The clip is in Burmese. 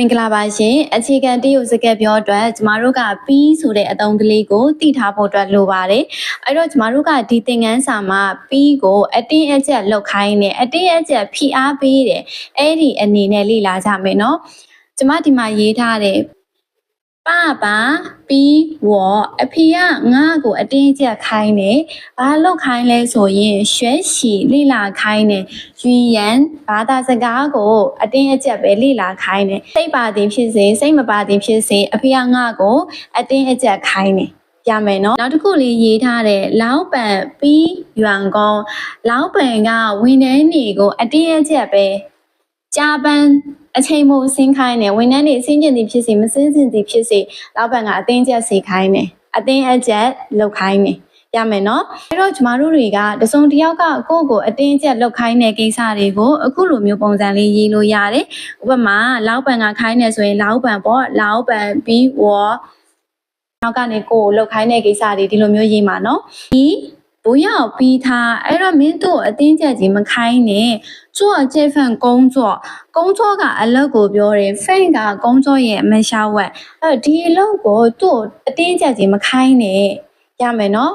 မင်္ဂလာပါရှင်အခြေခံတရုတ်စကားပြောအတွက်ကျမတို့ကပြီးဆိုတဲ့အသုံးကလေးကိုတည်ထားဖို့အတွက်လိုပါတယ်အဲ့တော့ကျမတို့ကဒီသင်ခန်းစာမှာပြီးကိုအတင်းအကျပ်လောက်ခိုင်းနေအတင်းအကျပ်ဖိအားပေးတယ်အဲ့ဒီအနေနဲ့လေ့လာကြမယ်နော်ကျမဒီမှာရေးထားတယ် 爸爸逼我အဖေကငါ့ကိုအတင်းအကျပ်ခိုင်းတယ်ဘာလောက်ခိုင်းလဲဆိုရင်学习လေ့လာခိုင်းတယ်语言ဘာသာစကားကိုအတင်းအကျပ်ပဲလေ့လာခိုင်းတယ်စိတ်ပါသည်ဖြစ်စေစိတ်မပါသည်ဖြစ်စေအဖေကငါ့ကိုအတင်းအကျပ်ခိုင်းတယ်ရမယ်နော်နောက်တစ်ခုလေးရေးထားတယ်လောင်းပန်ပြီးရွံကုန်းလောင်းပန်ကဝန်ထမ်းတွေကိုအတင်းအကျပ်ပဲကြာပန်း အချိန်မို့ဆင်းခိုင်းတယ်ဝန်ထမ်းတွေဆင်းကျင်သည်ဖြစ်စေမဆင်းကျင်သည်ဖြစ်စေလောက်ပန်ကအတင်းကျပ်စေခိုင်းတယ်အတင်းအကျပ်လုပ်ခိုင်းတယ်ရမယ်နော်အဲ့တော့ကျမတို့တွေကတစုံတစ်ယောက်ကကိုယ့်ကိုအတင်းအကျပ်လုပ်ခိုင်းတဲ့ကိစ္စတွေကိုအခုလိုမျိုးပုံစံလေးရေးလို့ရတယ်ဥပမာလောက်ပန်ကခိုင်းနေဆိုရင်လောက်ပန်ပေါ့လောက်ပန်ပြီးဝေါ်နောက်ကနေကိုယ်ကိုလုပ်ခိုင်းတဲ့ကိစ္စတွေဒီလိုမျိုးရေးမှာနော်ဒီ 不要逼他အဲ့တော့မင်းတို့အတင်းကျပ်ကြီးမခိုင်းနဲ့做这份工作工作ကအလုပ်ကိုပြောတယ် fan က工作ရဲ့အမရှာဝက်အဲ့တော့ဒီအလုပ်ကိုသူ့အတင်းကျပ်ကြီးမခိုင်းနဲ့ရမယ်နော်